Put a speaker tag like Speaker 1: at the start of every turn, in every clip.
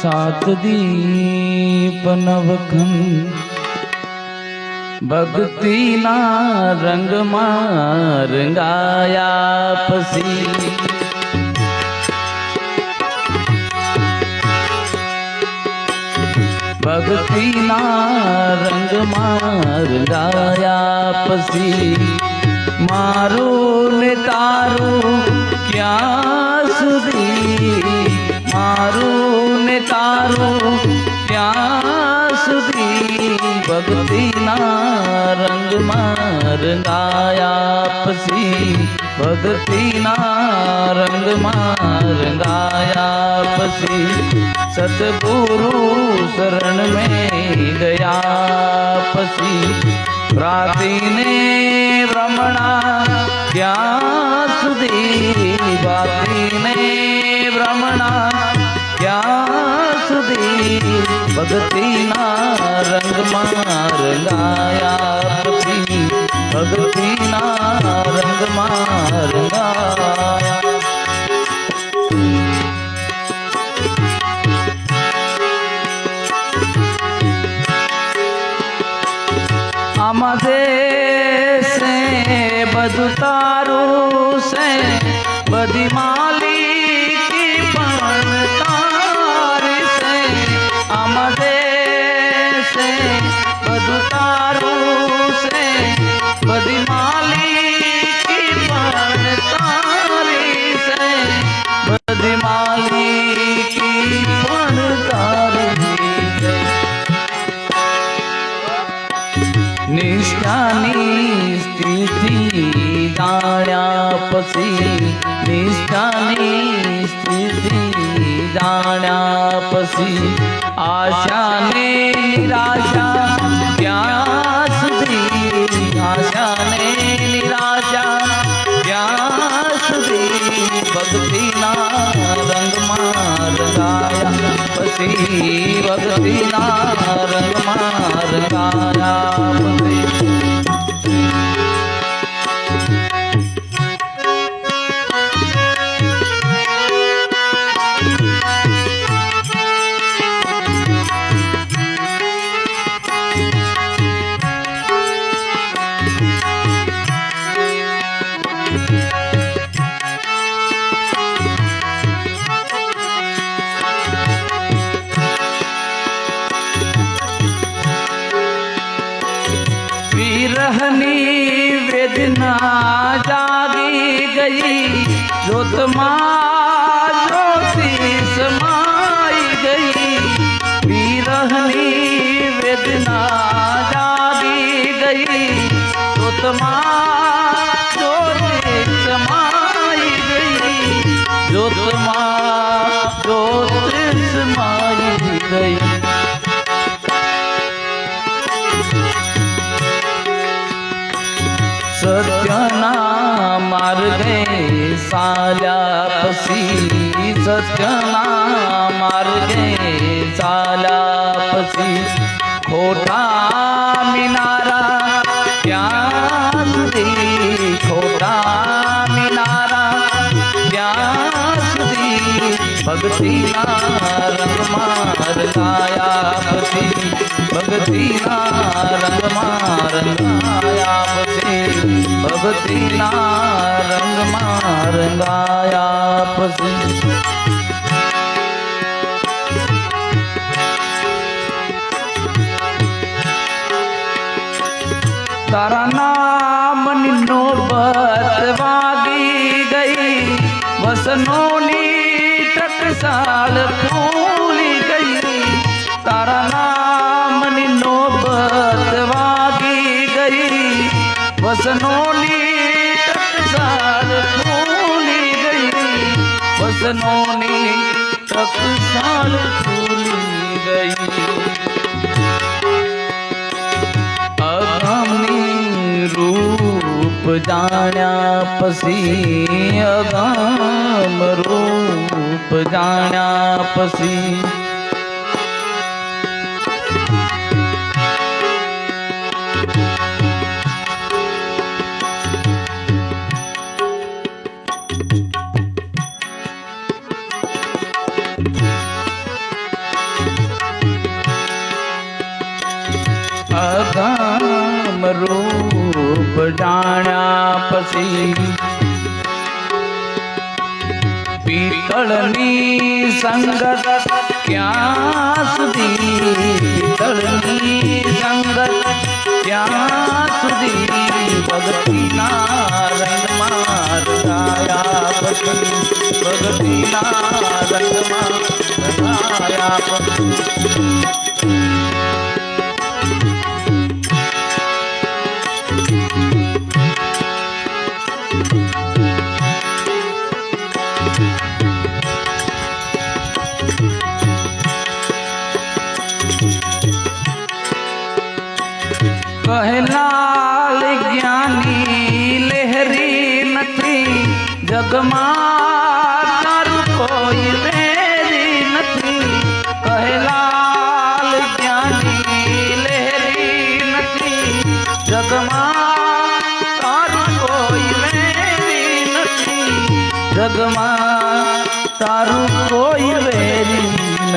Speaker 1: સાત દીપ નવખન ભક્તિના રંગમાં રંગાયા પછી ભક્તિના રંગમાં રંગાયા પછી મારું ને તારું ક્યાં સુધી મારું ને તારું ક્યાં સુધી ભક્તિના રંગમાં રંગાયા પછી ભક્તિના રંગમાં રંગાયા પછી સતગુરુ શરણ મેં ગયા પછી પ્રાતિને ભ્રમણા ત્યાં સુધી બાતીને ભ્રમણા ક્યાં સુધી ભગતીના રંગમાં રંગાયા ભગતીના રંગમાં રંગાયા આમાં બધું તારું છે બધી માલિકી જાણ્યા પછી આશાને નિરાશા ક્યાં સુધી આશાને નિરાશા ક્યાં સુધી ભક્તિના રંગમાં રંગાયા પછી ભક્તિના રંગમાં સત્યના માર્ગે ચાલ્યા પછી સત્યના માર્ગે ચાલ્યા પછી ખોટા મિનારા ત્યાં સુધી ખોટા મિનારા ત્યાં સુધી ભક્તિના રંગમાં રંગાયા પછી ભક્તિના રંગમાં રંગાયા ભક્તિના રંગમાં રંગાયા પછી તારા નામની જાણ્યા પછી અગામ રૂપ જાણ્યા પછી પછી પિત્તળની સંગત ક્યાં સુધી પીતળની સંગત ક્યાં સુધી ભક્તિના રંગમાં રંગાયા પછી ભક્તિના રંગમાં રંગાયા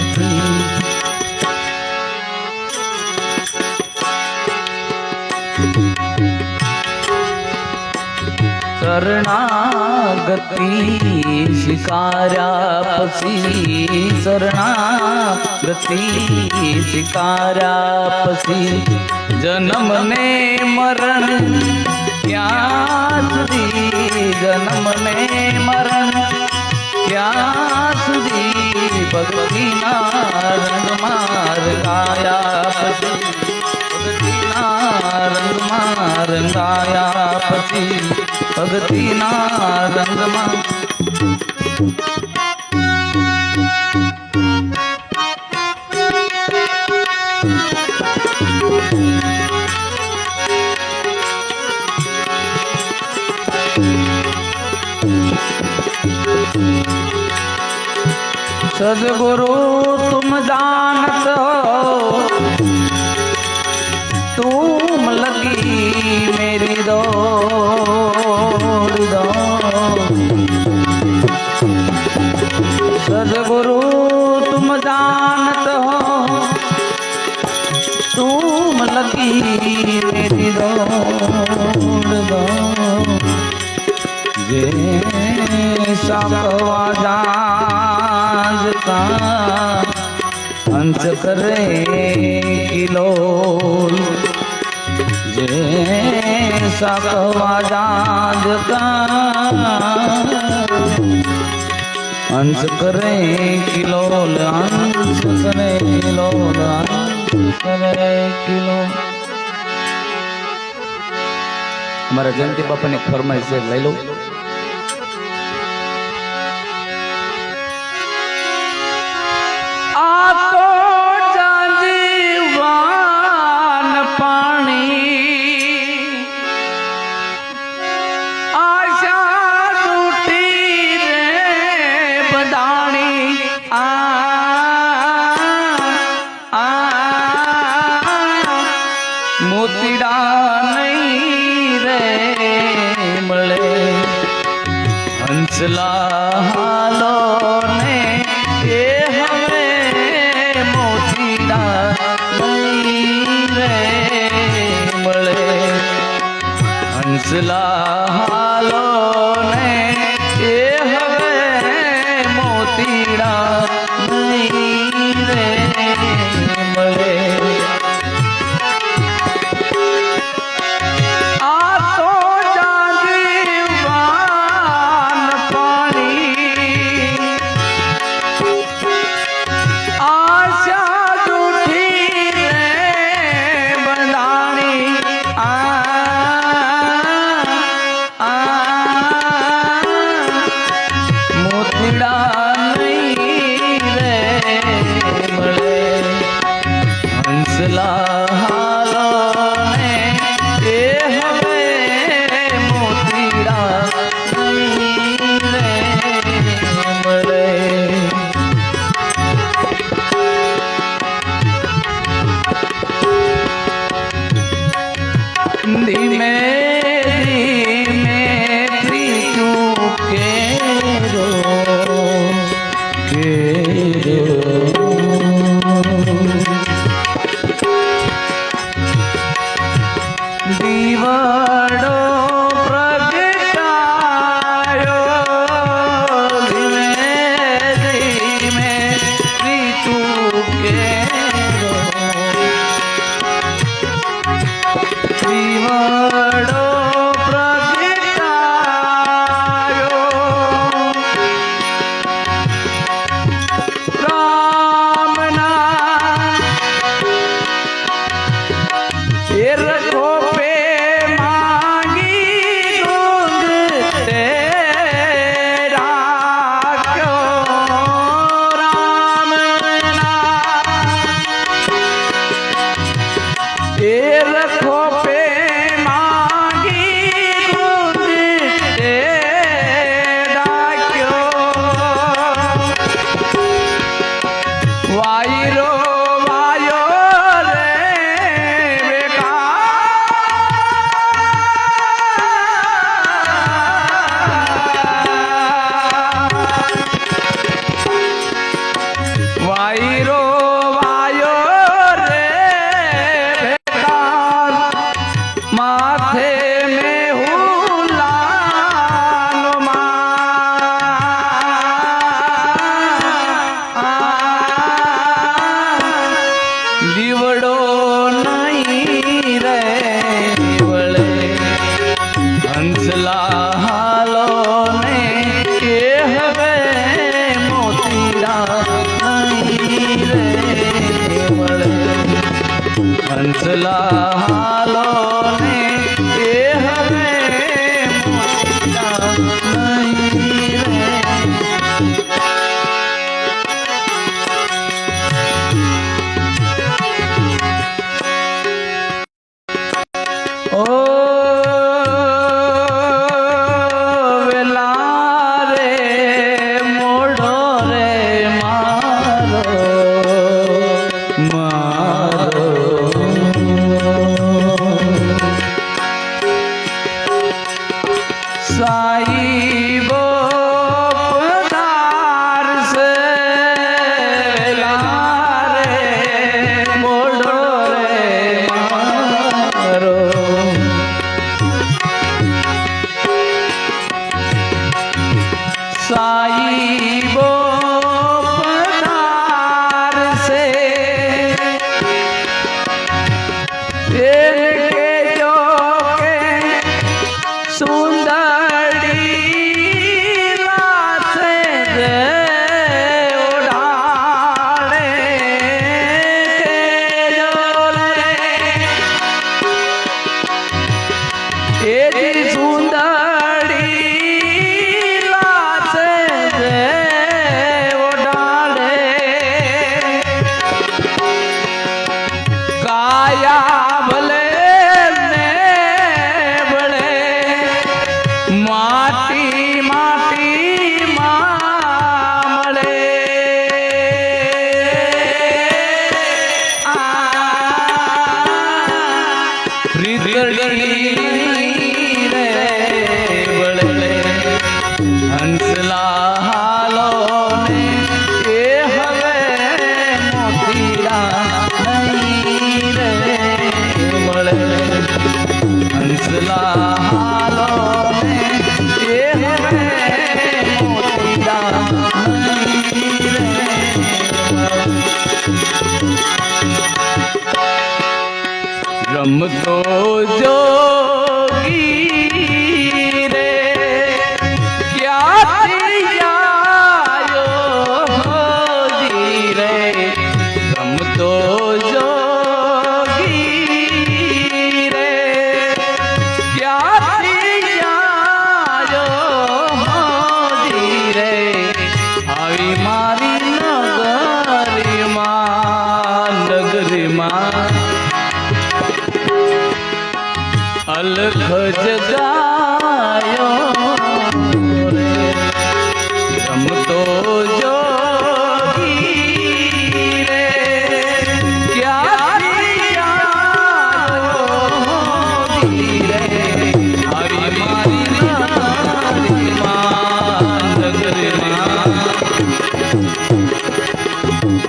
Speaker 1: નથી. શરણાગતિ શિકાર્યા પછી શરણાગતિ શિકાર્યા પછી જન્મ ને મરણ ત્યાં સુધી જન્મ ને મરણ ક્યાં સુધી ભક્તિના રંગમાં રંગાયા પછી ભગતીના રંગમાં રંગાયા પછી ભગતીના રંગમાં सदगुरु, तुम जानत हो। तुम लगी मेरी दो सदगुरु, तुम जानत हो। तुम लगी मेरी दो जे साकवा जाज અંશ કરે કિલો જે સકવા જાજ અંશ કરે કિલો અંશ કરે કિલો અંશ કરે કિલો મારા જયંતિ બાપાની ફરમાઈશ લઈ લઉં বুঝলা दीवाना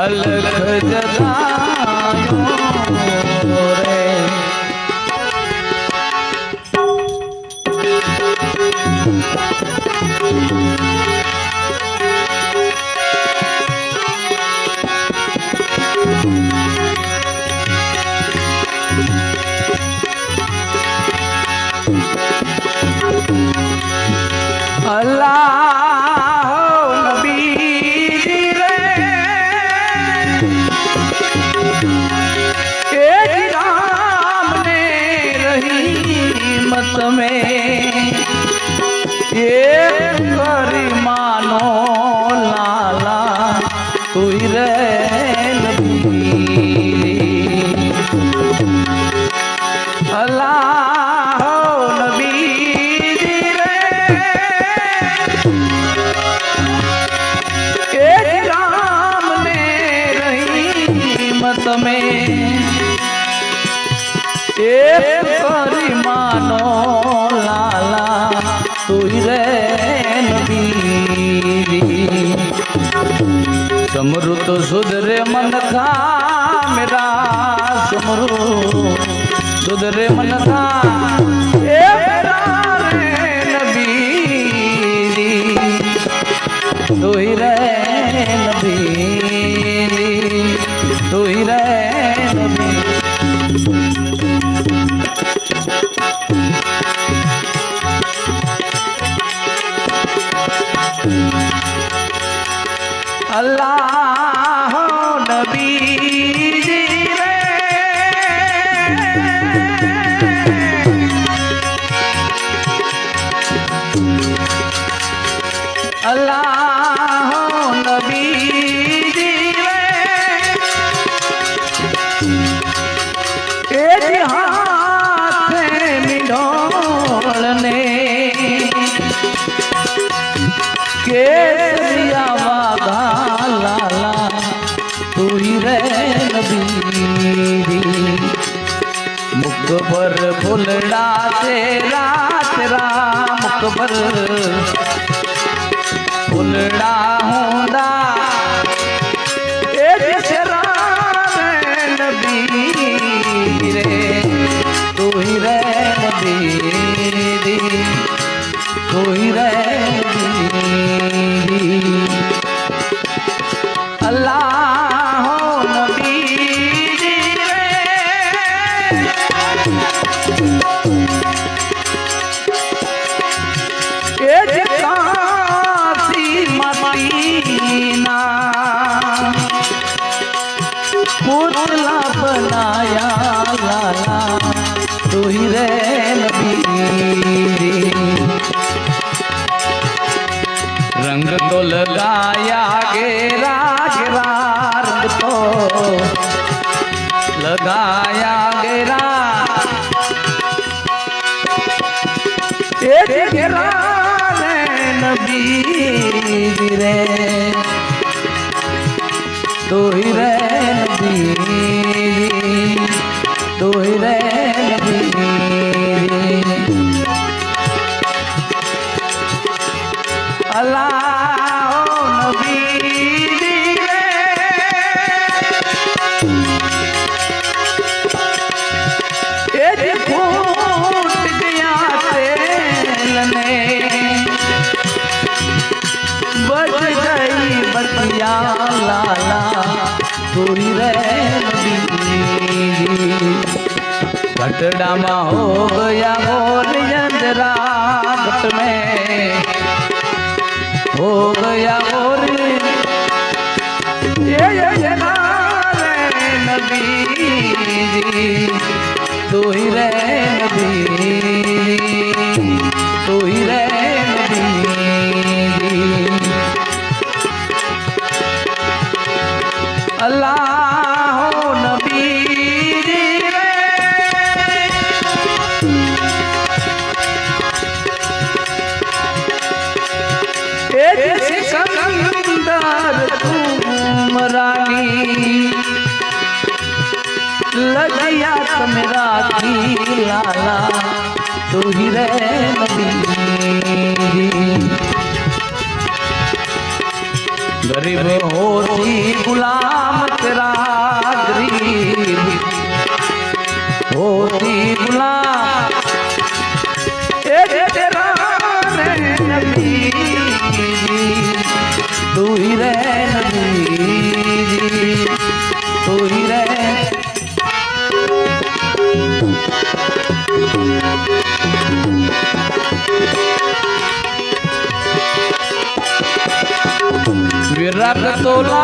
Speaker 1: अलख तुह रे न बी समरो त सुधर मनखा मेरा समरो। सुधरे मना नदी र अल्लाह नबी जी रे સંગ તો લગાયા ગેરા गठड़ामा हो गया बोल अंजरात में हो गया और ये ये ये नबी जी तू ही रे नबी तू ही रे नबी अल्लाह मेरा की लाला तू ही रे गरीब होती गुलाम तेरा। sola.